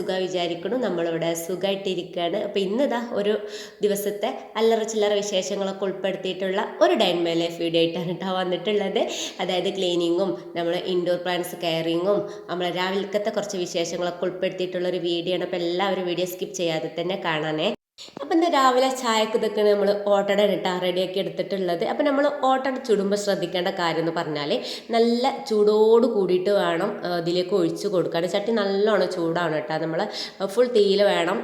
സുഖം വിചാരിക്കണം നമ്മളിവിടെ സുഖമായിട്ടിരിക്കുകയാണ് അപ്പോൾ ഇന്നിതാ ഒരു ദിവസത്തെ അല്ലറ ചില്ലറ വിശേഷങ്ങളൊക്കെ ഉൾപ്പെടുത്തിയിട്ടുള്ള ഒരു ഡൈൻമേ ലൈഫ് വീഡിയോ ആയിട്ടാണ് കേട്ടോ വന്നിട്ടുള്ളത്. അതായത് ക്ലീനിങ്ങും നമ്മൾ ഇൻഡോർ പ്ലാന്റ്സ് കെയറിങ്ങും നമ്മൾ രാവിലത്തെ കുറച്ച് വിശേഷങ്ങളൊക്കെ ഉൾപ്പെടുത്തിയിട്ടുള്ള ഒരു വീഡിയോ ആണ്. അപ്പോൾ എല്ലാവരും വീഡിയോ സ്കിപ്പ് ചെയ്യാതെ തന്നെ കാണാനേ അപ്പം ഇന്ന് രാവിലെ ചായക്ക് ഇതൊക്കെ നമ്മൾ ഓട്ടട ഇട്ടാ റെഡിയാക്കി എടുത്തിട്ടുള്ളത്. അപ്പം നമ്മൾ ഓട്ടട ചുടുമ്പോൾ ശ്രദ്ധിക്കേണ്ട കാര്യം എന്ന് പറഞ്ഞാൽ നല്ല ചൂടോട് കൂടിയിട്ട് വേണം ഇതിലേക്ക് ഒഴിച്ച് കൊടുക്കാൻ ചട്ടി നല്ലോണം ചൂടാണ് കേട്ടോ. നമ്മൾ ഫുൾ തീയിൽ വേണം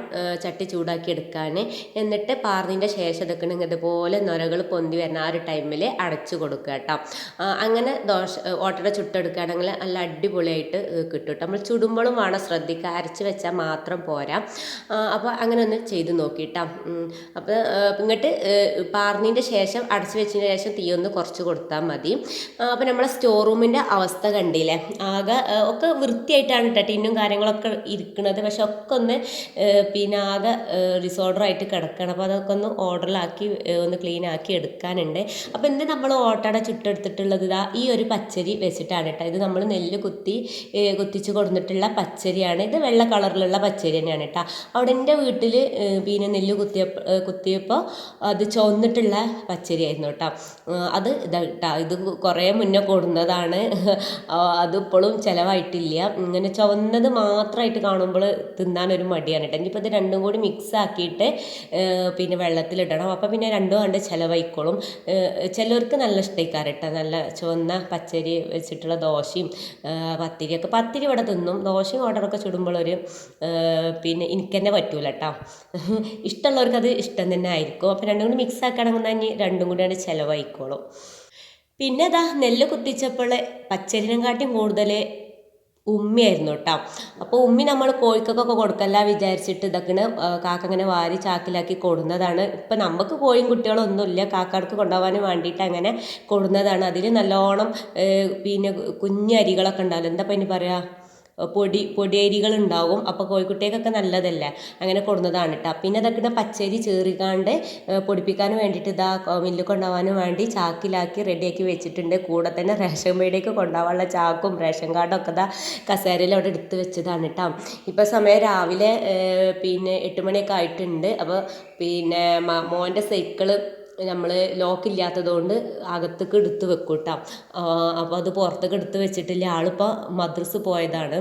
ചട്ടി ചൂടാക്കി എടുക്കാൻ എന്നിട്ട് പാർന്നിന്റെ ശേഷം ഇതൊക്കെ ഇതുപോലെ നൊരകൾ പൊന്തി വരുന്ന ആ ഒരു ടൈമിൽ അടച്ചു കൊടുക്കുക കേട്ടോ. അങ്ങനെ ദോശ ഓട്ടട ചുട്ടെടുക്കുകയാണെങ്കിൽ നല്ല അടിപൊളിയായിട്ട് കിട്ടും കേട്ടോ. നമ്മൾ ചുടുമ്പോഴും വേണം ശ്രദ്ധിക്കുക. അരച്ച് വെച്ചാൽ മാത്രം പോരാ. അപ്പോൾ അങ്ങനെ ഒന്ന് ചെയ്ത് നോക്കിയിട്ടാ അപ്പോൾ ഇങ്ങോട്ട് പാർന്നതിന്റെ ശേഷം അടച്ച് വെച്ചതിന് ശേഷം തീ ഒന്ന് കുറച്ച് കൊടുത്താൽ മതി. അപ്പോൾ നമ്മളെ സ്റ്റോർ റൂമിന്റെ അവസ്ഥ കണ്ടില്ലേ? ആകെ ഒക്കെ വൃത്തിയായിട്ടാണ് കേട്ടോ ടിന്നും കാര്യങ്ങളൊക്കെ ഇരിക്കുന്നത് പക്ഷെ ഒക്കെ ഒന്ന് പിന്നെ ആകെ ഡിസോർഡറായിട്ട് കിടക്കണം. അപ്പോൾ അതൊക്കെ ഒന്ന് ഓർഡറിലാക്കി ഒന്ന് ക്ലീൻ ആക്കി എടുക്കാനുണ്ട്. അപ്പോൾ എന്ത് നമ്മൾ ഓട്ടട ചുട്ടെടുത്തിട്ടുള്ളത് ഇതാ ഈ ഒരു പച്ചരി വെച്ചിട്ടാണ് കേട്ടോ ഇത് നമ്മൾ നെല്ല് കുത്തി കുത്തിച്ച് കൊടുത്തിട്ടുള്ള പച്ചരിയാണ്. ഇത് വെള്ള കളറിലുള്ള പച്ചരി തന്നെയാണ് കേട്ടോ അവിടെ എന്റെ വീട്ടിൽ പിന്നെ നെല്ല് കുത്തിയ കുത്തിയപ്പോൾ അത് ചുവന്നിട്ടുള്ള പച്ചരിയായിരുന്നു കേട്ടോ. അത് ഇതാ ഇത് കുറേ മുന്നേ കൊടുന്നതാണ്. അതിപ്പോഴും ചിലവായിട്ടില്ല. ഇങ്ങനെ ചുവന്നത് മാത്രമായിട്ട് കാണുമ്പോൾ തിന്നാനൊരു മടിയാണ് കേട്ടോ. ഇനിയിപ്പോൾ ഇത് രണ്ടും കൂടി മിക്സ് ആക്കിയിട്ട് പിന്നെ വെള്ളത്തിലിടണം. അപ്പോൾ പിന്നെ രണ്ടും കണ്ട് ചിലവായിക്കോളും ചിലർക്ക് നല്ല ഇഷ്ടമായിക്കാറ് കേട്ടോ. നല്ല ചുവന്ന പച്ചരി വെച്ചിട്ടുള്ള ദോശയും പത്തിരിയൊക്കെ. പത്തിരി ഇവിടെ തിന്നും. ദോശയും ഓർഡറൊക്കെ ചുടുമ്പോൾ ഒരു പിന്നെ എനിക്ക് തന്നെ പറ്റൂല കേട്ടോ. ഇഷ്ടമുള്ളവർക്ക് അത് ഇഷ്ടം തന്നെ ആയിരിക്കും. അപ്പം രണ്ടും കൂടി മിക്സ് ആക്കണമെങ്കിൽ ഇനി രണ്ടും കൂടിയാണ് ചിലവായിക്കോളും. പിന്നെ അതാ നെല്ല് കുത്തിച്ചപ്പോൾ പച്ചരിനെക്കാട്ടിയും കൂടുതൽ ഉമ്മിയായിരുന്നു കേട്ടോ. അപ്പോൾ ഉമ്മി നമ്മൾ കോഴിക്കൊക്കെ കൊടുക്കല്ല വിചാരിച്ചിട്ട് ഇതൊക്കെ കാക്ക ഇങ്ങനെ വാരി ചാക്കിലാക്കി കൊടുന്നതാണ്. ഇപ്പം നമുക്ക് കോഴിയും കുട്ടികളൊന്നുമില്ല കാക്കാർക്ക് കൊണ്ടുപോകാൻ വേണ്ടിയിട്ട് അങ്ങനെ കൊടുന്നതാണ്. അതിൽ നല്ലോണം പിന്നെ കുഞ്ഞരികളൊക്കെ ഉണ്ടാവില്ല? എന്താ പിന്നെ പറയുക പൊടി പൊടിയരികൾ ഉണ്ടാവും അപ്പോൾ കോഴിക്കുട്ടികൾക്കൊക്കെ നല്ലതല്ലേ? അങ്ങനെ കൊടുന്നതാണ് കേട്ടോ പിന്നെ ഇതൊക്കെ പച്ചരി ചേറിക്കാണ്ട് പൊടിപ്പിക്കാൻ വേണ്ടിയിട്ട് ഇതാ മില്ലിൽ കൊണ്ടുപോകാനും വേണ്ടി ചാക്കിലാക്കി റെഡിയാക്കി വെച്ചിട്ടുണ്ട്. കൂടെ തന്നെ റേഷൻ പേടിയൊക്കെ കൊണ്ടുപോകാനുള്ള ചാക്കും റേഷൻ കാർഡും ഒക്കെ ഇതാ കസേരയിൽ അവിടെ എടുത്ത് വെച്ചതാണ് കേട്ടോ ഇപ്പോൾ സമയം രാവിലെ പിന്നെ എട്ട് മണിയൊക്കെ ആയിട്ടുണ്ട്. അപ്പോൾ പിന്നെ മോന്റെ സൈക്കിൾ നമ്മൾ ലോക്കില്ലാത്തത് കൊണ്ട് അകത്തേക്ക് എടുത്ത് വെക്കും കേട്ടോ അപ്പോൾ അത് പുറത്തേക്ക് എടുത്ത് വെച്ചിട്ടില്ല. ആളിപ്പോൾ മദ്രസ്സ് പോയതാണ്.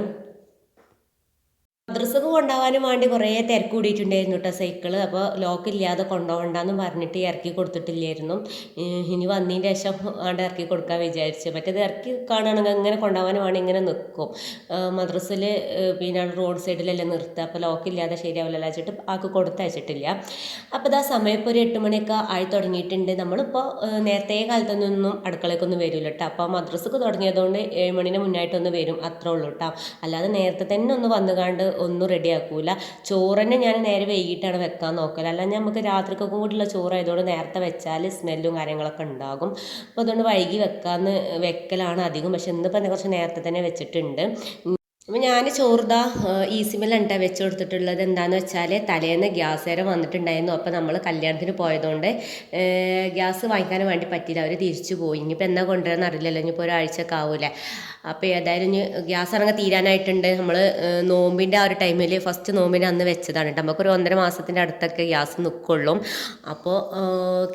മദ്രസക്ക് കൊണ്ടുപോകാനും വേണ്ടി കുറേ തിരക്ക് കൂടിയിട്ടുണ്ടായിരുന്നു കേട്ടോ സൈക്കിൾ. അപ്പോൾ ലോക്ക് ഇല്ലാതെ കൊണ്ടുപോകണ്ടെന്ന് പറഞ്ഞിട്ട് ഇറക്കി കൊടുത്തിട്ടില്ലായിരുന്നു. ഇനി വന്നതിന് ശേഷം ആണ്ട് ഇറക്കി കൊടുക്കാൻ വിചാരിച്ചു. മറ്റേത് ഇറക്കി കാണുകയാണെങ്കിൽ അങ്ങനെ കൊണ്ടുപോകാനും വേണ്ടി ഇങ്ങനെ നിൽക്കും മദ്രസിൽ പിന്നെ റോഡ് സൈഡിലെല്ലാം നിർത്തുക. അപ്പോൾ ലോക്ക് ഇല്ലാതെ ശരിയാവില്ലല്ലോ വെച്ചിട്ട് ആൾക്ക് കൊടുത്തയച്ചിട്ടില്ല അപ്പോൾ ഇതാ സമയം ഇപ്പോൾ ഒരു എട്ട് മണിയൊക്കെ ആയി തുടങ്ങിയിട്ടുണ്ട്. നമ്മളിപ്പോൾ നേരത്തെ നേരത്തെ കാലത്തൊന്നും അടുക്കളയ്ക്കൊന്നും വരില്ല കേട്ടോ അപ്പോൾ മദ്രസക്ക് തുടങ്ങിയതുകൊണ്ട് ഏഴ് മണിന് മുന്നായിട്ടൊന്ന് വരും അത്രേ ഉള്ളൂ കേട്ടോ അല്ലാതെ നേരത്തെ തന്നെ ഒന്ന് വന്നുകാണ്ട് ഒന്നും റെഡി ആക്കൂല ചോറ് തന്നെ ഞാൻ നേരെ വൈകിട്ടാണ് വെക്കാൻ നോക്കൽ അല്ല നമുക്ക് രാത്രിക്കൊക്കെ കൂടിയുള്ള ചോറായതുകൊണ്ട് നേരത്തെ വെച്ചാൽ സ്മെല്ലും കാര്യങ്ങളൊക്കെ ഉണ്ടാകും. അപ്പോൾ അതുകൊണ്ട് വൈകി വെക്കാമെന്ന് വെക്കലാണ് അധികം. പക്ഷെ ഇന്നിപ്പോൾ കുറച്ച് നേരത്തെ തന്നെ വെച്ചിട്ടുണ്ട്. അപ്പോൾ ഞാൻ ചോറുതാ ഈസിമിലാണ് വെച്ച് കൊടുത്തിട്ടുള്ളത് എന്താണെന്ന് വെച്ചാൽ തലേന്ന് ഗ്യാസ് നേരം വന്നിട്ടുണ്ടായിരുന്നു. അപ്പോൾ നമ്മൾ കല്യാണത്തിന് പോയതുകൊണ്ട് ഗ്യാസ് വാങ്ങിക്കാൻ വേണ്ടി പറ്റിയില്ല. അവർ തിരിച്ചു പോയി. ഇനിയിപ്പോൾ എന്നാ കൊണ്ടുവരാന്ന് അറിയില്ലല്ലോ. ഇനിയിപ്പോൾ ഒരാഴ്ചയൊക്കെ ആവില്ല അപ്പോൾ ഏതായാലും ഇനി ഗ്യാസ് ഇറങ്ങി തീരാനായിട്ടുണ്ട്. നമ്മൾ നോമ്പിന്റെ ആ ഒരു ടൈമിൽ ഫസ്റ്റ് നോമ്പിന്റെ അന്ന് വെച്ചതാണ് കേട്ടോ. നമുക്കൊരു ഒന്നര മാസത്തിന്റെ അടുത്തൊക്കെ ഗ്യാസ് നിൽക്കുള്ളൂ അപ്പോൾ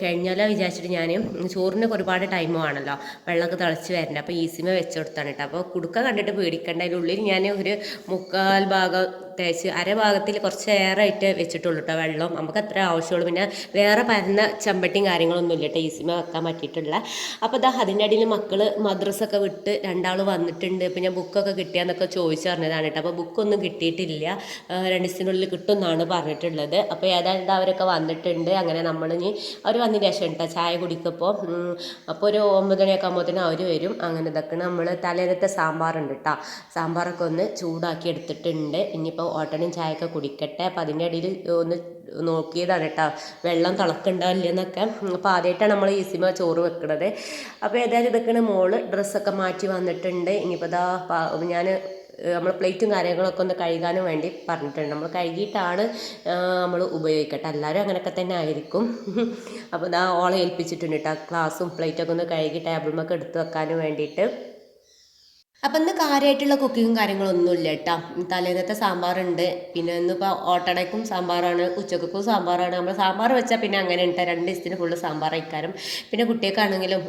കഴിഞ്ഞാലോ വിചാരിച്ചിട്ട് ഞാൻ ചോറിനൊക്കെ ഒരുപാട് ടൈം ആണല്ലോ. വെള്ളമൊക്കെ തിളച്ച് വരണ്ട. അപ്പോൾ ഈസിമ വെച്ച് കൊടുത്താണ് കേട്ടോ. അപ്പോൾ കുടുക്ക കണ്ടിട്ട് പേടിക്കേണ്ട. ഉള്ളിൽ ഉള്ളിൽ ഞാൻ ഒരു മുക്കാൽ ഭാഗം തേച്ച് അരഭാഗത്തിൽ കുറച്ച് ഏറെ ഇട്ട് വെച്ചിട്ടുള്ളൂ കേട്ടോ വെള്ളം. നമുക്ക് അത്ര ആവശ്യമുള്ളൂ. പിന്നെ വേറെ പരന്ന ചമ്പട്ടിയും കാര്യങ്ങളൊന്നും ഇല്ല കേട്ടോ ഈസിമ വെക്കാൻ പറ്റിയിട്ടുള്ള. അപ്പോൾ ഇതാ അതിന്റെ അടിയിൽ മക്കൾ മദ്രസൊക്കെ വിട്ട് രണ്ടാൾ വന്നിട്ടുണ്ട്. ഇപ്പം ഞാൻ ബുക്കൊക്കെ കിട്ടിയാന്നൊക്കെ ചോദിച്ചു പറഞ്ഞതാണ് കേട്ടോ അപ്പോൾ ബുക്കൊന്നും കിട്ടിയിട്ടില്ല. രണ്ട് ദിവസത്തിനുള്ളിൽ കിട്ടും എന്നാണ് പറഞ്ഞിട്ടുള്ളത് അപ്പോൾ ഏതാണ്ട് അവരൊക്കെ വന്നിട്ടുണ്ട്. അങ്ങനെ നമ്മൾ ഇനി അവർ വന്നതിന് ശേഷം കേട്ടോ ചായ കുടിക്കപ്പോൾ അപ്പോൾ ഒരു ഒമ്പത് മണിയൊക്കെ ആകുമ്പോഴത്തേനും അവർ വരും. അങ്ങനെ ഇതൊക്കെ നമ്മൾ തലേന്നത്തെ സാമ്പാറുണ്ട് കേട്ടോ സാമ്പാറൊക്കെ ഒന്ന് ചൂടാക്കി എടുത്തിട്ടുണ്ട്. ഇനിയിപ്പോൾ ഓട്ടനും ചായയൊക്കെ കുടിക്കട്ടെ. അപ്പം അതിന്റെ ഇടയിൽ ഒന്ന് നോക്കിയതാണ് കേട്ടോ. വെള്ളം തിളക്കുണ്ടാവില്ല എന്നൊക്കെ. അപ്പോൾ ആദ്യമായിട്ടാണ് നമ്മൾ ഈസിമ ചോറ് വെക്കുന്നത് അപ്പോൾ ഏതായാലും ഇതൊക്കെയാണ് മോൾ ഡ്രസ്സൊക്കെ മാറ്റി വന്നിട്ടുണ്ട്. ഇനിയിപ്പോൾ ഇതാ ഞാൻ നമ്മൾ പ്ലേറ്റും കാര്യങ്ങളൊക്കെ ഒന്ന് കഴുകാനും വേണ്ടി പറഞ്ഞിട്ടുണ്ട്. നമ്മൾ കഴുകിയിട്ടാണ് നമ്മൾ ഉപയോഗിക്കട്ടെ. എല്ലാവരും അങ്ങനെയൊക്കെ തന്നെ ആയിരിക്കും. അപ്പോൾ ഇതാ ഓളെ ഏൽപ്പിച്ചിട്ടുണ്ട് കേട്ടോ. ഗ്ലാസും പ്ലേറ്റൊക്കെ ഒന്ന് കഴുകി ടേബിളുമൊക്കെ എടുത്ത് വെക്കാനും വേണ്ടിയിട്ട്. അപ്പം ഇന്ന് കാര്യമായിട്ടുള്ള കുക്കിങ്ങും കാര്യങ്ങളൊന്നും ഇല്ല കേട്ടോ തലേന്നത്തെ സാമ്പാറുണ്ട്. പിന്നെ ഇന്നിപ്പോൾ ഓട്ടടയ്ക്കും സാമ്പാറാണ് ഉച്ചക്കും സാമ്പാറാണ്. നമ്മൾ സാമ്പാർ വെച്ചാൽ പിന്നെ അങ്ങനെ ഉണ്ട് രണ്ട് ദിവസത്തിന് ഫുള്ള് സാമ്പാർ അയക്കാനും. പിന്നെ കുട്ടികൾക്കാണെങ്കിലും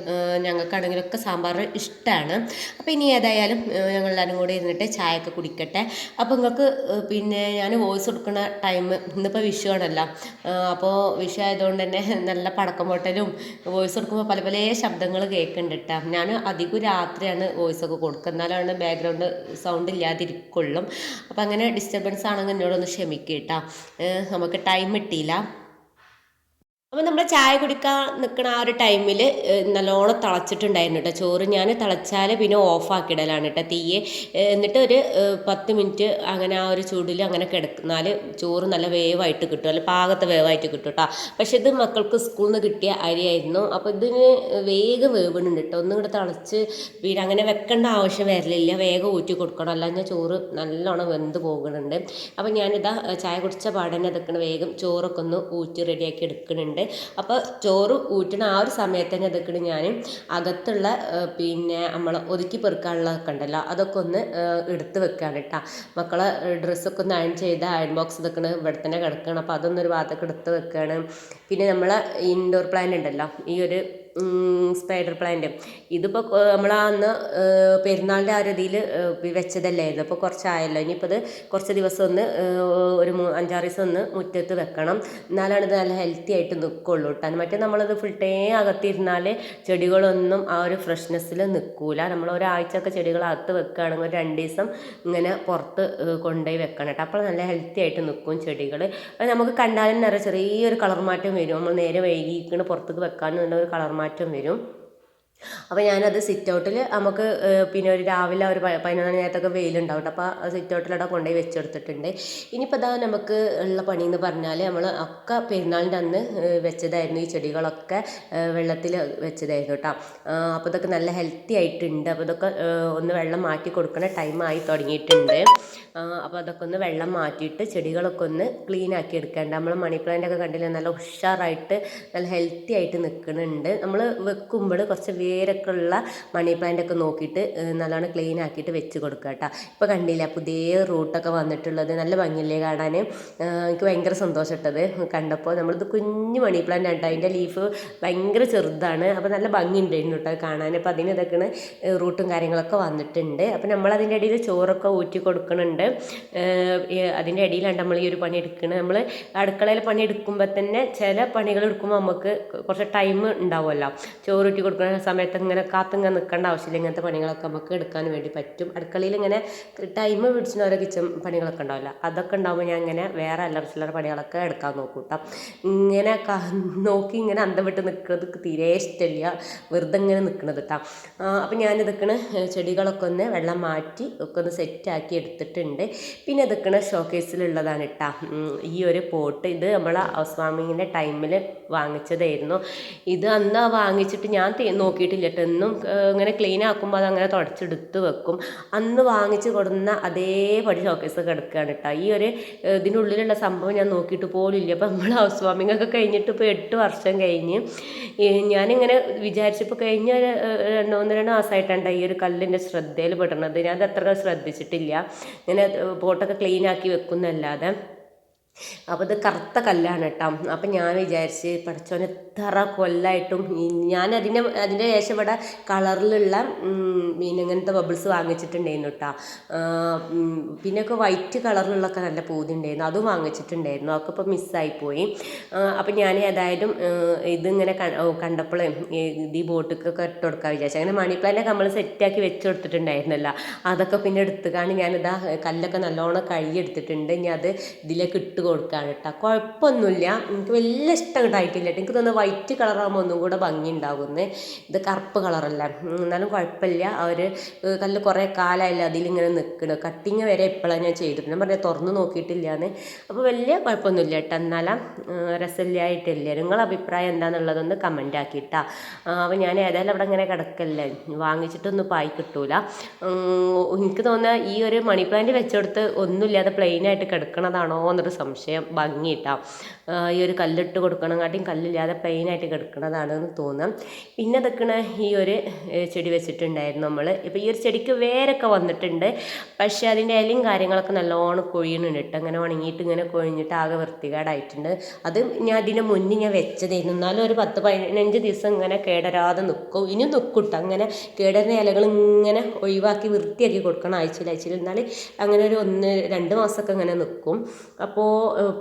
ഞങ്ങൾക്കാണെങ്കിലും ഒക്കെ സാമ്പാർ ഇഷ്ടമാണ് അപ്പോൾ ഇനി ഏതായാലും ഞങ്ങളെല്ലാവരും കൂടി ഇരുന്നിട്ട് ചായയൊക്കെ കുടിക്കട്ടെ. അപ്പോൾ നിങ്ങൾക്ക് പിന്നെ ഞാൻ വോയിസ് കൊടുക്കുന്ന ടൈം ഇന്നിപ്പോൾ വിഷു ആണല്ലോ. അപ്പോൾ വിഷു ആയതുകൊണ്ട് തന്നെ നല്ല പടക്കം പൊട്ടലും വോയിസ് കൊടുക്കുമ്പോൾ പല പല ശബ്ദങ്ങൾ കേൾക്കുന്നുണ്ട് കേട്ടോ ഞാൻ അധികം രാത്രിയാണ് വോയിസ് ഒക്കെ കൊടുക്കുന്നത്. എന്നാലാണ് ബാക്ക്ഗ്രൗണ്ട് സൗണ്ട് ഇല്ലാതിരിക്കുള്ളൂ. അപ്പം അങ്ങനെ ഡിസ്റ്റർബൻസ് ആണെങ്കിൽ എന്നോടൊന്ന് ക്ഷമിക്കുക കേട്ടോ നമുക്ക് ടൈം കിട്ടിയില്ല. അപ്പോൾ നമ്മൾ ചായ കുടിക്കാൻ നിൽക്കുന്ന ആ ഒരു ടൈമിൽ നല്ലോണം തിളച്ചിട്ടുണ്ടായിരുന്നു കേട്ടോ ചോറ് ഞാൻ തിളച്ചാൽ പിന്നെ ഓഫാക്കിടലാണ് കേട്ടോ തീയെ എന്നിട്ട് ഒരു പത്ത് മിനിറ്റ് അങ്ങനെ ആ ഒരു ചൂടിൽ അങ്ങനെ കിടന്നാൽ ചോറ് നല്ല വേവായിട്ട് കിട്ടും. അല്ല പാകത്തെ വേവായിട്ട് കിട്ടും കേട്ടോ പക്ഷെ ഇത് മക്കൾക്ക് സ്കൂളിൽ നിന്ന് കിട്ടിയ അരിയായിരുന്നു. അപ്പോൾ ഇതിന് വേഗം വേവണുണ്ട് കേട്ടോ ഒന്നും കൂടെ തിളച്ച് പിന്നെ അങ്ങനെ വെക്കേണ്ട ആവശ്യം വരലില്ല. വേഗം ഊറ്റി കൊടുക്കണം. അല്ലാഞ്ഞാൽ ചോറ് നല്ലോണം വെന്ത് പോകുന്നുണ്ട് അപ്പോൾ ഞാനിതാ ചായ കുടിച്ച പാടന്നെ അതൊക്കെ വേഗം ചോറൊക്കെ ഒന്ന് ഊറ്റി റെഡിയാക്കി എടുക്കുന്നുണ്ട് അപ്പോൾ ചോറ് ഊറ്റണ ആ ഒരു സമയത്ത് തന്നെ ഇതൊക്കെ ഞാൻ അകത്തുള്ള പിന്നെ നമ്മൾ ഒതുക്കി പെറുക്കാനുള്ളതൊക്കെ ഉണ്ടല്ലോ അതൊക്കെ ഒന്ന് എടുത്ത് വെക്കുകയാണ് കേട്ടോ മക്കളെ ഡ്രസ്സൊക്കെ ഒന്ന് അയൺ ചെയ്ത് അയൺ ബോക്സ് ഇതൊക്കെ ഇവിടെ തന്നെ കിടക്കണം. അപ്പോൾ അതൊന്നൊരു ഭാഗത്തൊക്കെ എടുത്ത് വെക്കുകയാണ് പിന്നെ നമ്മളെ ഇൻഡോർ പ്ലാന്റ് ഉണ്ടല്ലോ ഈ ഒരു സ്പൈഡർ പ്ലാന്റ് ഇതിപ്പോൾ നമ്മൾ അന്ന് പെരുന്നാളിന്റെ ആ രീതിയിൽ വെച്ചതല്ലായിരുന്നു. അപ്പോൾ കുറച്ചായല്ലോ. ഇനിയിപ്പോൾ അത് കുറച്ച് ദിവസം ഒന്ന് ഒരു അഞ്ചാറ് ദിവസം ഒന്ന് മുറ്റത്ത് വെക്കണം. എന്നാലാണ് ഇത് നല്ല ഹെൽത്തി ആയിട്ട് നിൽക്കുള്ളൂ കേട്ടോ മറ്റേ നമ്മളത് ഫുൾ ടൈം അകത്തിരുന്നാൽ ചെടികളൊന്നും ആ ഒരു ഫ്രഷ്നെസ്സിൽ നിൽക്കൂല നമ്മൾ ഒരാഴ്ചയൊക്കെ ചെടികൾ അകത്ത് വെക്കുകയാണെങ്കിൽ ഒരു രണ്ട് ദിവസം ഇങ്ങനെ പുറത്ത് കൊണ്ടുപോയി വെക്കണം കേട്ടോ അപ്പോൾ നല്ല ഹെൽത്തി ആയിട്ട് നിൽക്കും ചെടികൾ അത് നമുക്ക് കണ്ടാലും നിറയെ ചെറിയൊരു കളർ മാറ്റം വരും. നമ്മൾ നേരെ വൈകിക്കണ് പുറത്തേക്ക് വെക്കാനുള്ള ഒരു കളർ മാറ്റം വരും. അപ്പോൾ ഞാനത് സിറ്റ് ഔട്ടിൽ നമുക്ക് പിന്നെ ഒരു രാവിലെ ഒരു പതിനൊന്ന് നേരത്തൊക്കെ വെയിലുണ്ടാവും അപ്പോൾ ആ സിറ്റ് ഔട്ടിൽ അവിടെ കൊണ്ടുപോയി വെച്ചെടുത്തിട്ടുണ്ട്. ഇനിയിപ്പോൾ ഇതാ നമുക്ക് ഉള്ള പണി എന്ന് പറഞ്ഞാൽ നമ്മൾ ഒക്കെ പെരുന്നാളിന്റെ അന്ന് വെച്ചതായിരുന്നു ഈ ചെടികളൊക്കെ വെള്ളത്തിൽ വെച്ചതായിരുന്നു കേട്ടോ അപ്പോൾ ഇതൊക്കെ നല്ല ഹെൽത്തി ആയിട്ടുണ്ട്. അപ്പോൾ ഇതൊക്കെ ഒന്ന് വെള്ളം മാറ്റി കൊടുക്കുന്ന ആയി തുടങ്ങിയിട്ടുണ്ട്. അപ്പോൾ അതൊക്കെ ഒന്ന് വെള്ളം മാറ്റിയിട്ട് ചെടികളൊക്കെ ഒന്ന് ക്ലീൻ ആക്കി എടുക്കേണ്ട നമ്മൾ മണി പ്ലാന്റ് ഒക്കെ കണ്ടില്ല നല്ല ഉഷാറായിട്ട് നല്ല ഹെൽത്തി ആയിട്ട് നിൽക്കുന്നുണ്ട് നമ്മൾ വെക്കുമ്പോൾ കുറച്ച് വേരൊക്കെ ഉള്ള മണി പ്ലാന്റ് ഒക്കെ നോക്കിയിട്ട് നല്ലോണം ക്ലീൻ ആക്കിയിട്ട് വെച്ച് കൊടുക്കുക കേട്ടോ ഇപ്പോൾ കണ്ടില്ല പുതിയ റൂട്ടൊക്കെ വന്നിട്ടുള്ളത് നല്ല ഭംഗിയില്ലേ കാണാൻ? എനിക്ക് ഭയങ്കര സന്തോഷം ഇട്ടത് കണ്ടപ്പോൾ നമ്മളിത് കുഞ്ഞു മണി പ്ലാന്റ് ആണ് അതിന്റെ ലീഫ് ഭയങ്കര ചെറുതാണ്. അപ്പോൾ നല്ല ഭംഗി ഉണ്ടായിരുന്നു കേട്ടോ കാണാൻ. അപ്പോൾ അതിന് ഇതൊക്കെയാണ് റൂട്ടും കാര്യങ്ങളൊക്കെ വന്നിട്ടുണ്ട്. അപ്പോൾ നമ്മൾ അതിന്റെ ഇടയിൽ ചോറൊക്കെ ഊറ്റി കൊടുക്കുന്നുണ്ട് അതിന്റെ ഇടയിലാണ് നമ്മൾ ഈ ഒരു പണി എടുക്കുന്നത് നമ്മൾ അടുക്കളയിൽ പണി എടുക്കുമ്പോൾ തന്നെ ചില പണികൾ എടുക്കുമ്പോൾ നമുക്ക് കുറച്ച് ടൈം ഉണ്ടാവുമല്ലോ. ചോറൂറ്റി കൊടുക്കുന്ന സമയത്ത് സമയത്ത് ഇങ്ങനെ കാത്തിങ്ങനെ നിൽക്കേണ്ട ആവശ്യമില്ല. ഇങ്ങനത്തെ പണികളൊക്കെ നമുക്ക് എടുക്കാൻ വേണ്ടി പറ്റും. അടുക്കളയിൽ ഇങ്ങനെ ടൈം പിടിച്ചിന് ഓരോ കിച്ചൺ പണികളൊക്കെ ഉണ്ടാവില്ല. അതൊക്കെ ഉണ്ടാകുമ്പോൾ ഞാൻ ഇങ്ങനെ വേറെ അല്ലറ ചില്ലറ പണികളൊക്കെ എടുക്കാൻ നോക്കും കേട്ടോ ഇങ്ങനെ നോക്കി ഇങ്ങനെ അന്തം നിൽക്കുന്നത് തീരെ ഇഷ്ടമില്ല. വെറുതെ ഇങ്ങനെ നിൽക്കുന്നത് കേട്ടോ അപ്പം ഞാൻ ഇതൊക്കെ ചെടികളൊക്കെ ഒന്ന് വെള്ളം മാറ്റി ഒക്കെ ഒന്ന് സെറ്റാക്കി എടുത്തിട്ടുണ്ട്. പിന്നെ ഇതൊക്കെ ഷോക്കേസിലുള്ളതാണ് കേട്ടോ ഈ ഒരു പോട്ട് ഇത് നമ്മൾ ഹൗസ് വാമിങ്ങിന്റെ ടൈമിൽ വാങ്ങിച്ചതായിരുന്നു. ഇത് അന്ന് വാങ്ങിച്ചിട്ട് ഞാൻ നോക്കിയിട്ട് കേട്ടോ എന്നും ഇങ്ങനെ ക്ലീൻ ആക്കുമ്പോൾ അതങ്ങനെ തുടച്ചെടുത്ത് വെക്കും. അന്ന് വാങ്ങിച്ച് കൊടുന്ന അതേപടി ഷോക്കേസ് കിടക്കുകയാണ് കേട്ടോ ഈ ഒരു ഇതിനുള്ളിലുള്ള സംഭവം ഞാൻ നോക്കിയിട്ട് പോലും ഇല്ല. അപ്പം നമ്മൾ ഹൗസ് വാമിംഗ് ഒക്കെ കഴിഞ്ഞിട്ട് ഇപ്പോൾ എട്ട് വർഷം കഴിഞ്ഞ് ഞാനിങ്ങനെ വിചാരിച്ചപ്പോൾ കഴിഞ്ഞ ഒരു രണ്ട് മൂന്ന് രണ്ട് മാസമായിട്ടാണ് ഈ ഒരു കല്ലിന്റെ ശ്രദ്ധയിൽ പെടുന്നത്. ഞാൻ അത് അത്ര ശ്രദ്ധിച്ചിട്ടില്ല. ഇങ്ങനെ പോട്ടൊക്കെ ക്ലീൻ ആക്കി വെക്കുന്നല്ലാതെ. അപ്പോൾ ഇത് കറുത്ത കല്ലാണ് കേട്ടോ അപ്പം ഞാൻ വിചാരിച്ച് പഠിച്ചോനെ എത്ര കൊല്ലായിട്ടും ഞാൻ അതിന്റെ അതിന്റെ ശേഷം ഇവിടെ കളറിലുള്ള പിന്നെ ഇങ്ങനത്തെ ബബിൾസ് വാങ്ങിച്ചിട്ടുണ്ടായിരുന്നു കേട്ടോ പിന്നെയൊക്കെ വൈറ്റ് കളറിലുള്ളൊക്കെ നല്ല പൂതി ഉണ്ടായിരുന്നു. അതും വാങ്ങിച്ചിട്ടുണ്ടായിരുന്നു. അതൊക്കെ ഇപ്പോൾ മിസ്സായിപ്പോയി അപ്പം ഞാൻ ഏതായാലും ഇതിങ്ങനെ കണ്ടപ്പോഴേ ഈ ബോട്ടിക്കൊക്കെ ഇട്ട് കൊടുക്കാൻ വിചാരിച്ചു. അങ്ങനെ മണി പ്ലാന്റൊക്കെ നമ്മൾ സെറ്റാക്കി വെച്ച് കൊടുത്തിട്ടുണ്ടായിരുന്നല്ലോ. അതൊക്കെ പിന്നെ എടുത്തുകാണ് ഞാനിതാ കല്ലൊക്കെ നല്ലോണം കഴുകിയെടുത്തിട്ടുണ്ട് ഇനി അത് ഇതിലേക്ക് ഇട്ട് കൊടുക്കുകയാണ് കേട്ടോ. കുഴപ്പമൊന്നുമില്ല. എനിക്ക് വലിയ ഇഷ്ടം ഉണ്ടായിട്ടില്ല എനിക്ക് തോന്നുന്നു വൈറ്റ് കളറാകുമ്പോൾ ഒന്നും കൂടെ ഭംഗി ഉണ്ടാകുന്നത് ഇത് കറുപ്പ് കളറല്ല എന്നാലും കുഴപ്പമില്ല. അവർ കല്ല് കുറേ കാലമായില്ല അതിലിങ്ങനെ നിൽക്കണം കട്ടിങ് വരെ എപ്പോഴാണ് ഞാൻ ചെയ്തിട്ടുണ്ട് ഞാൻ പറഞ്ഞാൽ തുറന്ന് നോക്കിയിട്ടില്ലാന്ന്. അപ്പോൾ വലിയ കുഴപ്പമൊന്നുമില്ല കേട്ടോ. എന്നാലും രസമില്ലായിട്ടില്ല നിങ്ങളെ അഭിപ്രായം എന്താണെന്നുള്ളതൊന്ന് കമന്റ് ആക്കിയിട്ടാ. അപ്പോൾ ഞാൻ ഏതായാലും അവിടെ ഇങ്ങനെ കിടക്കല്ലേ. വാങ്ങിച്ചിട്ടൊന്നും പായി കിട്ടൂല. എനിക്ക് തോന്നുന്ന ഈ ഒരു മണി പ്ലാന്റ് വെച്ചെടുത്ത് ഒന്നുമില്ലാതെ പ്ലെയിനായിട്ട് കിടക്കണതാണോ എന്നൊരു സംശയം സംശയം ഭംഗിയിട്ടാ ഈ ഒരു കല്ലിട്ട് കൊടുക്കണങ്ങാട്ടിയും കല്ലില്ലാതെ പ്ലെയിനായിട്ട് കിടക്കണതാണെന്ന് തോന്നാം. പിന്നെ നിൽക്കണ ഈ ഒരു ചെടി വെച്ചിട്ടുണ്ടായിരുന്നു നമ്മൾ ഇപ്പോൾ ഈ ഒരു ചെടിക്ക് വേരൊക്കെ വന്നിട്ടുണ്ട്. പക്ഷേ അതിന്റെ ഇലയും കാര്യങ്ങളൊക്കെ നല്ലോണം കൊഴിയുന്നുണ്ട് കേട്ടോ. അങ്ങനെ ഉണങ്ങിയിട്ട് ഇങ്ങനെ കൊഴിഞ്ഞിട്ട് ആകെ വൃത്തികേടായിട്ടുണ്ട്. അത് ഞാൻ അതിന്റെ മുന്നേ ഞാൻ വെച്ചതായിരുന്നു. എന്നാലും ഒരു പത്ത് പതിനഞ്ച് ദിവസം ഇങ്ങനെ കേടരാതെ നിൽക്കും ഇനി നിൽക്കൂട്ടോ അങ്ങനെ കേടരുന്ന ഇലകൾ ഇങ്ങനെ ഒഴിവാക്കി വൃത്തിയാക്കി കൊടുക്കണം ആഴ്ചയിൽ ആഴ്ചയിൽ. എന്നാൽ അങ്ങനെ ഒരു ഒന്ന് രണ്ട് മാസമൊക്കെ അങ്ങനെ നിൽക്കും അപ്പോൾ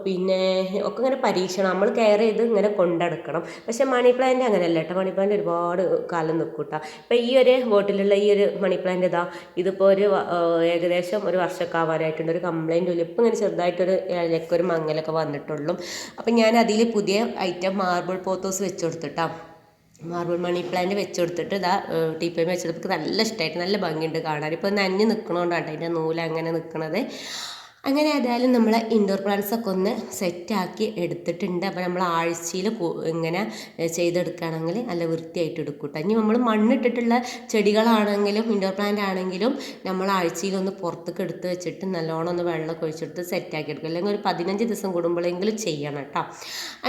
പിന്നെ ഒക്കെ ഇങ്ങനെ പരീക്ഷണം നമ്മൾ കെയർ ചെയ്ത് ഇങ്ങനെ കൊണ്ടെടുക്കണം. പക്ഷേ മണി പ്ലാന്റ് അങ്ങനെയല്ല കേട്ടോ. മണി പ്ലാന്റ് ഒരുപാട് കാലം നിൽക്കും ഇപ്പം ഈ ഒരു ബോട്ടിലുള്ള ഈ ഒരു മണി പ്ലാന്റ് ഇതാ ഇതിപ്പോൾ ഒരു ഏകദേശം ഒരു വർഷമൊക്കെ ആവാനായിട്ടുണ്ട് ഒരു കംപ്ലൈന്റും ഇല്ല. ഇപ്പം ഇങ്ങനെ ചെറുതായിട്ടൊരു ഇലയ്ക്ക് ഒരു മങ്ങലൊക്കെ വന്നിട്ടുള്ളൂ. അപ്പം ഞാൻ അതിൽ പുതിയ ഐറ്റം മാർബിൾ പോത്തോസ് വെച്ച് കൊടുത്തിട്ടാ മാർബിൾ മണി പ്ലാന്റ് വെച്ച് കൊടുത്തിട്ട് ഇതാ ടീപ്പേ വെച്ചെടുത്തിട്ട് നല്ല ഇഷ്ടമായിട്ട് നല്ല ഭംഗിയുണ്ട് കാണാൻ. ഇപ്പോൾ നനഞ്ഞ് നിൽക്കണോണ്ടാണ് അതിന്റെ നൂലങ്ങനെ നിൽക്കണത് അങ്ങനെ ഏതായാലും നമ്മൾ ഇൻഡോർ പ്ലാന്റ്സ് ഒക്കെ ഒന്ന് സെറ്റാക്കി എടുത്തിട്ടുണ്ട്. അപ്പോൾ നമ്മൾ ആഴ്ചയിൽ ഇങ്ങനെ ചെയ്തെടുക്കുകയാണെങ്കിൽ നല്ല വൃത്തിയായിട്ട് എടുക്കും കേട്ടോ. ഇനി നമ്മൾ മണ്ണിട്ടിട്ടുള്ള ചെടികളാണെങ്കിലും ഇൻഡോർ പ്ലാന്റ് ആണെങ്കിലും നമ്മൾ ആഴ്ചയിൽ ഒന്ന് പുറത്തേക്ക് എടുത്ത് വെച്ചിട്ട് നല്ലോണം ഒന്ന് വെള്ളമൊക്കെ ഒഴിച്ചെടുത്ത് സെറ്റാക്കി എടുക്കുക അല്ലെങ്കിൽ ഒരു പതിനഞ്ച് ദിവസം കൂടുമ്പോഴെങ്കിലും ചെയ്യണം കേട്ടോ.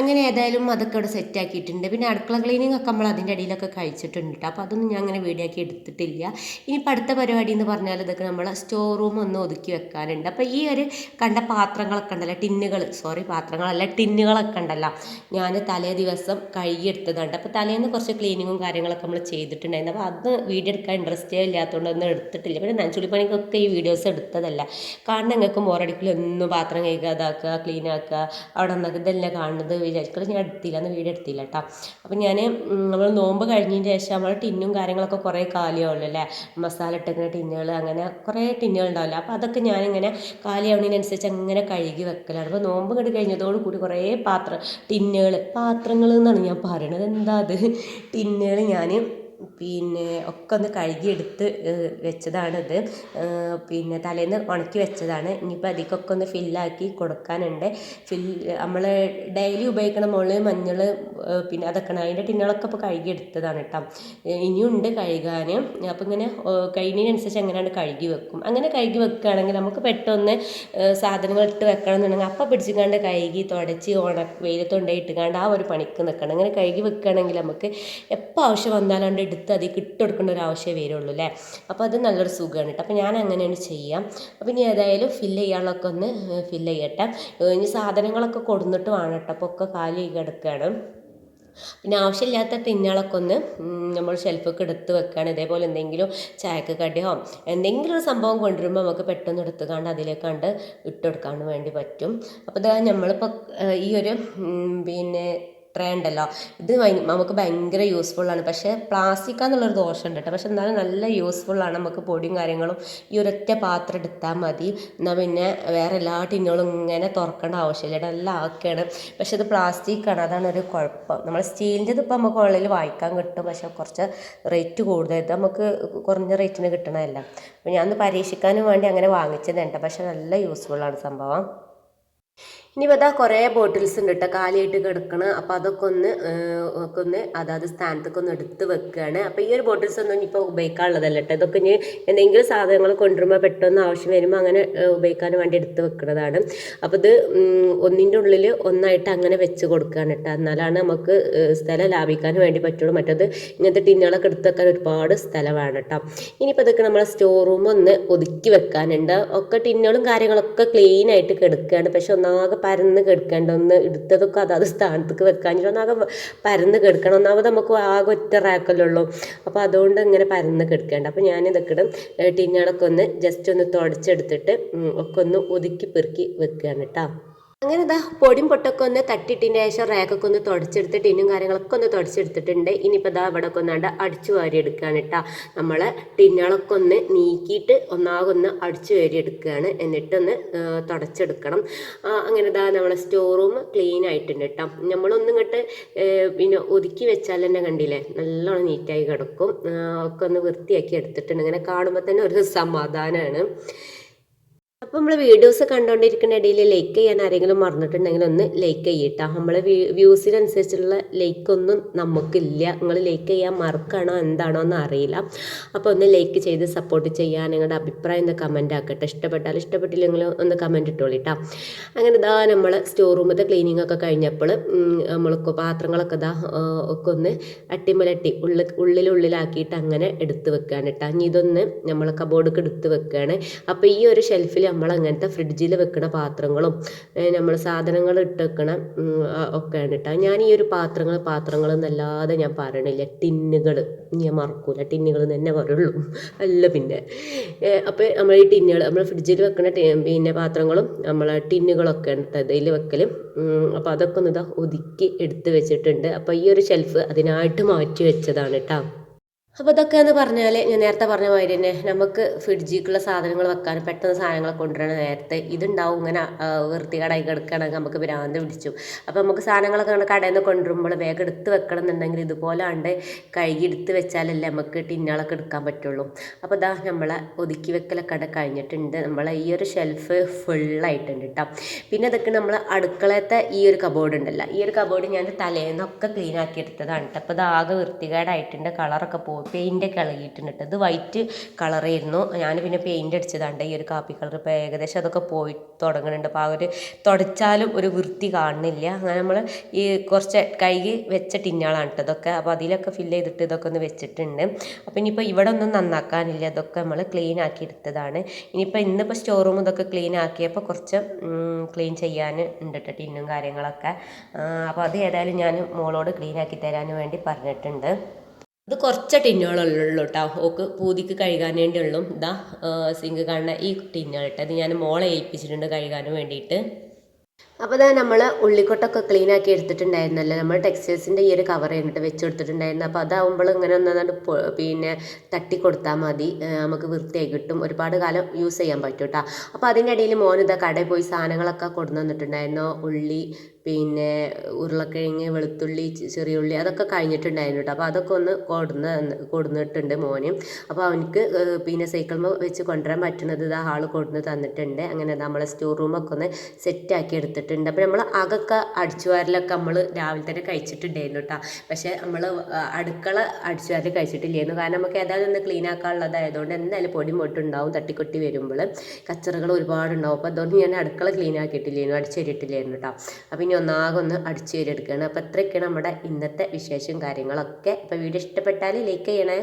അങ്ങനെ ഏതായാലും അതൊക്കെ ഇവിടെ സെറ്റാക്കിയിട്ടുണ്ട് പിന്നെ അടുക്കള ക്ലീനിങ് ഒക്കെ നമ്മൾ അതിന്റെ അടിയിലൊക്കെ കഴിച്ചിട്ടുണ്ട് കേട്ടോ. അപ്പോൾ അതൊന്നും ഞാൻ അങ്ങനെ വീഡിയോ ആക്കി എടുത്തിട്ടില്ല. ഇനിയിപ്പോൾ അടുത്ത പരിപാടി എന്ന് പറഞ്ഞാൽ ഇതൊക്കെ നമ്മൾ സ്റ്റോർ റൂം ഒന്ന് ഒതുക്കി വെക്കാനുണ്ട്. അപ്പോൾ ഈ ഒരു കണ്ട പാത്രങ്ങളൊക്കെ ഉണ്ടല്ലോ ടിന്നുകൾ സോറി പാത്രങ്ങളല്ല ടിന്നുകളൊക്കെ ഉണ്ടല്ലോ. ഞാൻ തലേ ദിവസം കഴുകിയെടുത്തതുണ്ട് അപ്പോൾ തലേന്ന് കുറച്ച് ക്ലീനിങ്ങും കാര്യങ്ങളൊക്കെ നമ്മൾ ചെയ്തിട്ടുണ്ടായിരുന്നു. അപ്പോൾ അത് വീഡിയോ എടുക്കാൻ ഇൻട്രസ്റ്റേ ഇല്ലാത്തതുകൊണ്ട് ഒന്നും എടുത്തിട്ടില്ല. പിന്നെ നനച്ചുള്ളിപ്പണിക്കൊക്കെ ഈ വീഡിയോസ് എടുത്തതല്ല. കാരണം നിങ്ങൾക്ക് ബോറടിക്കൽ ഒന്നും പാത്രം കഴുകുക ഇതാക്കുക ക്ലീൻ ആക്കുക അവിടെ നിന്നൊക്കെ ഇതെല്ലാം കാണുന്നത് വിചാരിക്കുന്നത് ഞാൻ എടുത്തില്ല അന്ന് വീഡിയോ എടുത്തില്ല കേട്ടോ അപ്പോൾ ഞാൻ നമ്മൾ നോമ്പ് കഴിഞ്ഞതിന് ശേഷം നമ്മൾ ടിന്നും കാര്യങ്ങളൊക്കെ കുറേ കാലിയാവുള്ളൂ അല്ലേ മസാല ഇട്ടിങ്ങനെ ടിന്നുകൾ അങ്ങനെ കുറേ ടിന്നുകൾ ഉണ്ടാവില്ല. അപ്പോൾ അതൊക്കെ ഞാനിങ്ങനെ കാലിയാവുന്നതിനനുസരിച്ച് അങ്ങനെ കഴുകി വെക്കലാണ്. അപ്പോൾ നോമ്പ് കണ്ട് കഴിഞ്ഞതോട് കൂടി കുറേ പാത്രം ടിന്നുകൾ പാത്രങ്ങൾ എന്നാണ് ഞാൻ പറയണത്. എന്താ അത്? ടിന്നുകൾ ഞാൻ പിന്നെ ഒക്കെ ഒന്ന് കഴുകിയെടുത്ത് വെച്ചതാണിത്. പിന്നെ തലേന്ന് ഉണക്കി വെച്ചതാണ്. ഇനിയിപ്പോൾ അതിക്കൊക്കെ ഒന്ന് ഫില്ലാക്കി കൊടുക്കാനുണ്ട്. ഫിൽ നമ്മൾ ഡെയിലി ഉപയോഗിക്കുന്ന മുളക് മഞ്ഞൾ പിന്നെ അതൊക്കെ. അതിന്റെ ടിന്നുകളൊക്കെ ഇപ്പോൾ കഴുകിയെടുത്തതാണ് കേട്ടോ ഇനിയുണ്ട് കഴുകാൻ അപ്പോൾ ഇങ്ങനെ കഴിഞ്ഞതിനനുസരിച്ച് അങ്ങനെയാണ് കഴുകി വെക്കും. അങ്ങനെ കഴുകി വെക്കുകയാണെങ്കിൽ നമുക്ക് പെട്ടെന്ന് സാധനങ്ങൾ ഇട്ട് വെക്കണം എന്നുണ്ടെങ്കിൽ അപ്പം പിടിച്ചിക്കാണ്ട് കഴുകി തുടച്ച് ഉണ വെയിലത്തുണ്ടായിട്ട് കണ്ട് ആ ഒരു പണിക്ക് നിൽക്കണം അങ്ങനെ കഴുകി വെക്കുകയാണെങ്കിൽ നമുക്ക് എപ്പോൾ ആവശ്യം വന്നാലാണ്ട് എടുത്ത് അതിൽ ഇട്ടുകൊടുക്കേണ്ട ഒരു ആവശ്യമേ വരുള്ളൂ അല്ലേ? അപ്പോൾ അത് നല്ലൊരു സുഖമാണ് കേട്ടോ. അപ്പോൾ ഞാൻ അങ്ങനെയാണ് ചെയ്യാം. അപ്പോൾ ഇനി ഏതായാലും ഫില്ല് ചെയ്യാനുള്ളതൊക്കെ ഒന്ന് ഫില്ല് ചെയ്യട്ടെ. ഇനി സാധനങ്ങളൊക്കെ കൊടുന്നിട്ട് വേണം കേട്ടോ. അപ്പോൾ ഒക്കെ കാലി കിടക്കുകയാണ് പിന്നെ ആവശ്യമില്ലാത്ത ടിന്നുകളൊക്കെ ഒന്ന് നമ്മൾ ഷെൽഫൊക്കെ എടുത്ത് വെക്കുകയാണ്. ഇതേപോലെ എന്തെങ്കിലും ചായക്ക് കടിയോ എന്തെങ്കിലും ഒരു സംഭവം കൊണ്ടുവരുമ്പോൾ നമുക്ക് പെട്ടെന്ന് എടുത്ത് കണ്ട് അതിലേക്കാണ്ട് ഇട്ടെടുക്കാൻ വേണ്ടി പറ്റും. അപ്പോൾ ഇതാ നമ്മളിപ്പോൾ ഈ ഒരു പിന്നെ ട്രേ ഉണ്ടല്ലോ ഇത് നമുക്ക് ഭയങ്കര യൂസ്ഫുള്ളാണ് പക്ഷേ പ്ലാസ്റ്റിക് എന്നുള്ളൊരു ദോഷമുണ്ട് കേട്ടോ. പക്ഷെ എന്നാലും നല്ല യൂസ്ഫുള്ളാണ് നമുക്ക് പൊടിയും കാര്യങ്ങളും ഈ ഒരൊറ്റ പാത്രം എടുത്താൽ മതി. എന്നാൽ പിന്നെ വേറെ എല്ലാ ടിന്നുകളും ഇങ്ങനെ തുറക്കേണ്ട ആവശ്യമില്ല. എല്ലാം ആക്കുകയാണ് പക്ഷെ ഇത് പ്ലാസ്റ്റിക് ആണ്. അതാണ് ഒരു കുഴപ്പം. നമ്മൾ സ്റ്റീലിന്റെത് ഇപ്പോൾ നമുക്ക് ഓൺലൈനിൽ വാങ്ങിക്കാൻ കിട്ടും. പക്ഷെ കുറച്ച് റേറ്റ് ഇത് നമുക്ക് കുറഞ്ഞ റേറ്റിന് കിട്ടണമല്ല അപ്പോൾ ഞാൻ ഒന്ന് പരീക്ഷിക്കാനും വേണ്ടി അങ്ങനെ വാങ്ങിച്ചതുണ്ട് പക്ഷെ നല്ല യൂസ്ഫുള്ളാണ് സംഭവം. ഇനിയിപ്പോൾ ഇതാ കുറേ ബോട്ടിൽസ് ഉണ്ട് കേട്ടോ കാലിയായിട്ട് കിടക്കണം. അപ്പോൾ അതൊക്കെ ഒന്ന് ഒക്കെ ഒന്ന് അതാത് സ്ഥാനത്തൊക്കെ ഒന്ന് എടുത്ത് വെക്കുകയാണ് അപ്പോൾ ഈ ഒരു ബോട്ടിൽസ് ഒന്നും ഇനിയിപ്പോൾ ഉപയോഗിക്കാനുള്ളതല്ല കേട്ടോ ഇതൊക്കെ ഇനി എന്തെങ്കിലും സാധനങ്ങൾ കൊണ്ടുവരുമ്പോൾ പെട്ടെന്ന് ആവശ്യം വരുമ്പോൾ അങ്ങനെ ഉപയോഗിക്കാൻ വേണ്ടി എടുത്ത് വെക്കുന്നതാണ് അപ്പോൾ ഇത് ഒന്നിന്റെ ഉള്ളിൽ ഒന്നായിട്ട് അങ്ങനെ വെച്ച് കൊടുക്കുകയാണ് കേട്ടോ എന്നാലാണ് നമുക്ക് സ്ഥലം ലാഭിക്കാൻ വേണ്ടി പറ്റുള്ളൂ. മറ്റത് ഇങ്ങനത്തെ ടിന്നുകളൊക്കെ എടുത്ത് വെക്കാൻ ഒരുപാട് സ്ഥലമാണ് കേട്ടോ ഇനിയിപ്പോൾ ഇതൊക്കെ നമ്മളെ സ്റ്റോർ റൂം ഒന്ന് ഒതുക്കി വെക്കാനുണ്ട്. ഒക്കെ ടിന്നുകളും കാര്യങ്ങളൊക്കെ ക്ലീൻ ആയിട്ട് കിടക്കുകയാണ് പക്ഷെ ഒന്നാകെ പരന്ന് കിടക്കേണ്ട ഒന്ന് എടുത്തതൊക്കെ അതാത് സ്ഥാനത്തേക്ക് വെക്കാൻ ഒന്നാകെ പരന്ന് കിടക്കണം. ഒന്നാമത് നമുക്ക് ആകെ ഒറ്റ റാക്കല്ലേ ഉള്ളൂ. അപ്പോൾ അതുകൊണ്ട് ഇങ്ങനെ പരന്ന് കിടക്കേണ്ട. അപ്പോൾ ഞാൻ ഇതൊക്കെ ഇടും. ഒന്ന് ജസ്റ്റ് ഒന്ന് തുടച്ചെടുത്തിട്ട് ഒക്കെ ഒന്ന് ഒതുക്കി പെറുക്കി വെക്കുകയാണ് കേട്ടോ. അങ്ങനെ ഇതാ പൊടിയും പൊട്ടൊക്കെ ഒന്ന് തട്ടിട്ടിന്റെ ശേഷം റാക്കൊക്കെ ഒന്ന് തുടച്ചെടുത്ത് ടിന്നും കാര്യങ്ങളൊക്കെ ഒന്ന് തുടച്ചെടുത്തിട്ടുണ്ട്. ഇനിയിപ്പോൾ ഇതാ ഇവിടെ ഒക്കെ ഒന്നാണ്ട് അടിച്ചു വാരി എടുക്കുകയാണ് കേട്ടോ നമ്മൾ ടിന്നുകളൊക്കെ ഒന്ന് നീക്കിയിട്ട് ഒന്നാകൊന്ന് അടിച്ചു വാരി എടുക്കുകയാണ് എന്നിട്ടൊന്ന് തുടച്ചെടുക്കണം. അങ്ങനെ ഇതാ നമ്മളെ സ്റ്റോർ റൂം ക്ലീൻ ആയിട്ടുണ്ട് കേട്ടോ നമ്മളൊന്നും ഇങ്ങോട്ട് പിന്നെ ഒതുക്കി വെച്ചാൽ തന്നെ കണ്ടില്ലേ? നല്ലോണം നീറ്റായി കിടക്കും. ഒക്കെ ഒന്ന് വൃത്തിയാക്കി എടുത്തിട്ടുണ്ട്. ഇങ്ങനെ കാണുമ്പോൾ തന്നെ ഒരു സമാധാനമാണ് അപ്പോൾ നമ്മൾ വീഡിയോസ് കണ്ടുകൊണ്ടിരിക്കുന്ന ഇടയിൽ ലൈക്ക് ചെയ്യാൻ ആരെങ്കിലും മറന്നിട്ടുണ്ടെങ്കിൽ ഒന്ന് ലൈക്ക് ചെയ്യട്ടോ. നമ്മൾ വ്യൂസിനനുസരിച്ചുള്ള ലൈക്ക് ഒന്നും നമുക്കില്ല. നിങ്ങൾ ലൈക്ക് ചെയ്യാൻ മറക്കണോ എന്താണോ എന്ന് അറിയില്ല. അപ്പോൾ ഒന്ന് ലൈക്ക് ചെയ്ത് സപ്പോർട്ട് ചെയ്യാൻ നിങ്ങളുടെ അഭിപ്രായം ഒന്ന് കമന്റ് ആക്കട്ടെ. ഇഷ്ടപ്പെട്ടാൽ ഇഷ്ടപ്പെട്ടില്ലെങ്കിൽ ഒന്ന് കമന്റ് ഇട്ടോളിട്ടോ. അങ്ങനെ ഇതാ നമ്മൾ സ്റ്റോർ റൂമത്തെ ക്ലീനിങ് ഒക്കെ കഴിഞ്ഞപ്പോൾ നമ്മൾക്ക് പാത്രങ്ങളൊക്കെ ഇതാ ഒക്കെ ഒന്ന് അട്ടിമലട്ടി ഉള്ളിൽ ഉള്ളിലുള്ളിലാക്കിയിട്ട് അങ്ങനെ എടുത്ത് വെക്കുകയാണ് കേട്ടോ. ഇനി ഇതൊന്ന് നമ്മൾ കബോർഡൊക്കെ എടുത്ത് വെക്കുകയാണ് അപ്പോൾ ഈ ഒരു ഷെൽഫിൽ നമ്മൾ അങ്ങനത്തെ ഫ്രിഡ്ജിൽ വെക്കുന്ന പാത്രങ്ങളും നമ്മൾ സാധനങ്ങൾ ഇട്ട് വെക്കണ ഒക്കെയാണ് കേട്ടോ ഞാൻ ഈ ഒരു പാത്രങ്ങൾ പാത്രങ്ങൾ എന്നല്ലാതെ ഞാൻ പറയണില്ല. ടിന്നുകൾ ഞാൻ മറക്കൂല. ടിന്നുകൾ തന്നെ പറയുള്ളൂ. അല്ല പിന്നെ. അപ്പോൾ നമ്മൾ ഈ ടിന്നുകൾ നമ്മൾ ഫ്രിഡ്ജിൽ വെക്കുന്ന പിന്നെ പാത്രങ്ങളും നമ്മൾ ടിന്നുകളൊക്കെ ഉണ്ട് ഇതിൽ വെക്കലും. അപ്പോൾ അതൊക്കെ ഒന്ന് ഇതാ ഒതുക്കി എടുത്ത് വെച്ചിട്ടുണ്ട്. അപ്പോൾ ഈ ഒരു ഷെൽഫ് അതിനായിട്ട് മാറ്റി വെച്ചതാണ് കേട്ടോ അപ്പോൾ ഇതൊക്കെ എന്ന് പറഞ്ഞാൽ ഞാൻ നേരത്തെ പറഞ്ഞ മാതിരി തന്നെ നമുക്ക് ഫ്രിഡ്ജിക്കുള്ള സാധനങ്ങൾ വെക്കാൻ പെട്ടെന്ന് സാധനങ്ങൾ കൊണ്ടുവരണ നേരത്തെ ഇതുണ്ടാവും ഇങ്ങനെ വൃത്തികേടായി കിടക്കുകയാണെങ്കിൽ നമുക്ക് ഭ്രാന്ത് പിടിച്ചു. അപ്പോൾ നമുക്ക് സാധനങ്ങളൊക്കെ നമ്മുടെ കടയിൽ നിന്ന് കൊണ്ടുവരുമ്പോൾ വേഗം എടുത്ത് വെക്കണം എന്നുണ്ടെങ്കിൽ ഇതുപോലെ ഉണ്ട് കഴുകി എടുത്ത് വെച്ചാലല്ലേ നമുക്ക് ടിന്നുകളൊക്കെ എടുക്കാൻ പറ്റുള്ളൂ. അപ്പോൾ ഇതാ നമ്മളെ ഒതുക്കി വെക്കലൊക്കെ അവിടെ കഴിഞ്ഞിട്ടുണ്ട്. നമ്മളെ ഈ ഒരു ഷെൽഫ് ഫുള്ളായിട്ടുണ്ട് കേട്ടോ പിന്നെ അതൊക്കെ നമ്മൾ അടുക്കളത്തെ ഈ ഒരു കബോർഡ് ഉണ്ടല്ലോ. ഈ ഒരു കബോർഡ് ഞാൻ തലേന്നൊക്കെ ക്ലീൻ ആക്കി എടുത്തതാണ് കേട്ടോ അപ്പോൾ ഇത് ആകെ വൃത്തികേടായിട്ടുണ്ട് കളറൊക്കെ പോകും പെയിന്റൊക്കെ ഇളകിയിട്ടുണ്ട്. ഇത് വൈറ്റ് കളറായിരുന്നു ഞാൻ പിന്നെ പെയിന്റ് അടിച്ചതാണ്ട് ഈ ഒരു കാപ്പി കളർ ഇപ്പോൾ ഏകദേശം അതൊക്കെ പോയി തുടങ്ങുന്നുണ്ട് അപ്പോൾ ആ ഒരു തുടച്ചാലും ഒരു വൃത്തി കാണുന്നില്ല. അങ്ങനെ നമ്മൾ ഈ കുറച്ച് കഴുകി വെച്ച ടിന്നുകളാണ് കേട്ടോ ഇതൊക്കെ. അപ്പോൾ അതിലൊക്കെ ഫില്ല് ചെയ്തിട്ട് ഇതൊക്കെ ഒന്ന് വെച്ചിട്ടുണ്ട്. അപ്പോൾ ഇനിയിപ്പോൾ ഇവിടെ ഒന്നും നന്നാക്കാനില്ല. ഇതൊക്കെ നമ്മൾ ക്ലീൻ ആക്കി എടുത്തതാണ്. ഇനിയിപ്പോൾ ഇന്നിപ്പോൾ സ്റ്റോർ റൂം ഇതൊക്കെ ക്ലീൻ ആക്കിയപ്പോൾ കുറച്ച് ക്ലീൻ ചെയ്യാൻ ഉണ്ട് കേട്ടോ ടിന്നും കാര്യങ്ങളൊക്കെ. അപ്പോൾ അത് ഏതായാലും ഞാൻ മോളോട് ക്ലീൻ ആക്കി തരാൻ വേണ്ടി പറഞ്ഞിട്ടുണ്ട്. ഇത് കുറച്ച് ടിന്നുകളുള്ളൂ കേട്ടോ ഓക്ക് പൂതിക്ക് കഴുകാൻ വേണ്ടി ഉള്ളൂ ഇതാ സിങ്ക് കാണുന്ന ഈ ടിന്നുകൾ കേട്ടോ ഇത് ഞാൻ മോളെ ഏൽപ്പിച്ചിട്ടുണ്ട് കഴുകാൻ വേണ്ടിയിട്ട്. അപ്പോൾ ഇതാ നമ്മൾ ഉള്ളിക്കൊട്ടൊക്കെ ക്ലീൻ ആക്കി എടുത്തിട്ടുണ്ടായിരുന്നല്ലോ? നമ്മൾ ടെക്സ്റ്റൈൽസിന്റെ ഈ ഒരു കവർ കഴിഞ്ഞിട്ട് വെച്ച് കൊടുത്തിട്ടുണ്ടായിരുന്നു. അപ്പോൾ അതാവുമ്പോൾ ഇങ്ങനെ ഒന്നാണ്ട് പിന്നെ തട്ടി കൊടുത്താൽ മതി. നമുക്ക് വൃത്തിയായി കിട്ടും. ഒരുപാട് കാലം യൂസ് ചെയ്യാൻ പറ്റും കേട്ടോ അപ്പോൾ അതിന്റെ ഇടയിൽ മോനിതാ കടയിൽ പോയി സാധനങ്ങളൊക്കെ കൊണ്ടുവന്നിട്ടുണ്ടായിരുന്നു. ഉള്ളി പിന്നെ ഉരുളക്കിഴങ്ങ് വെളുത്തുള്ളി ചെറിയ ഉള്ളി അതൊക്കെ കഴിഞ്ഞിട്ടുണ്ടായിരുന്നു കേട്ടോ അപ്പോൾ അതൊക്കെ ഒന്ന് കൊടുന്ന് കൊടുന്നിട്ടുണ്ട് മോന്. അപ്പോൾ അവനക്ക് പിന്നെ സൈക്കിൾമ വെച്ച് കൊണ്ടുവരാൻ പറ്റുന്നത് ഇതാ ആൾ കൊടുന്ന് തന്നിട്ടുണ്ട്. അങ്ങനെ നമ്മളെ സ്റ്റോർ റൂമൊക്കെ ഒന്ന് സെറ്റാക്കി എടുത്തിട്ടുണ്ട്. അപ്പോൾ നമ്മൾ അകൊക്കെ അടിച്ചു വാരലൊക്കെ നമ്മൾ രാവിലെ തന്നെ കഴിച്ചിട്ടുണ്ടായിരുന്നു കേട്ടോ പക്ഷേ നമ്മൾ അടുക്കള അടിച്ചു വാരൽ കഴിച്ചിട്ടില്ലായിരുന്നു. കാരണം നമുക്ക് ഏതായാലും ഒന്ന് ക്ലീൻ ആക്കാനുള്ളതായതുകൊണ്ട് എന്തായാലും പൊടി മൊട്ടുണ്ടാവും തട്ടിക്കൊട്ടി വരുമ്പോൾ കച്ചറകൾ ഒരുപാടുണ്ടാവും. അപ്പോൾ അതുകൊണ്ട് ഞാൻ അടുക്കള ക്ലീൻ ആക്കിയിട്ടില്ലായിരുന്നു അടിച്ചേരിട്ടില്ലായിരുന്നു കേട്ടോ അപ്പോൾ ഇനി ഒന്നാകെ ഒന്ന് അടിച്ചു എടുക്കുകയാണ് അപ്പോൾ ഇത്രയൊക്കെയാണ് നമ്മുടെ ഇന്നത്തെ വിശേഷം കാര്യങ്ങളൊക്കെ. അപ്പോൾ വീഡിയോ ഇഷ്ടപ്പെട്ടാൽ ലൈക്ക് ചെയ്യണേ.